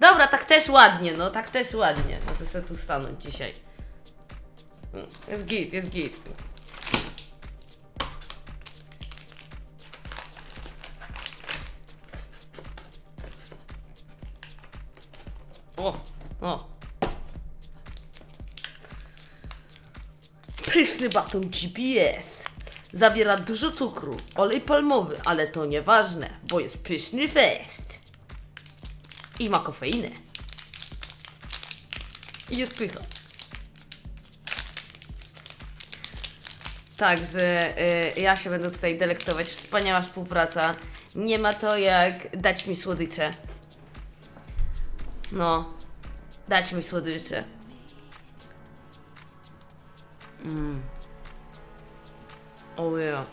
Dobra, tak też ładnie, no tak też ładnie. No to sobie tu stanąć dzisiaj. Jest git, jest git. O, o. Pyszny baton GPS. Zawiera dużo cukru, olej palmowy, ale to nieważne, bo jest pyszny fest. I ma kofeinę. I jest pycha. Także y, ja się będę tutaj delektować. Wspaniała współpraca. Nie ma to jak dać mi słodycze. No, dać mi słodycze. Mm. O ja.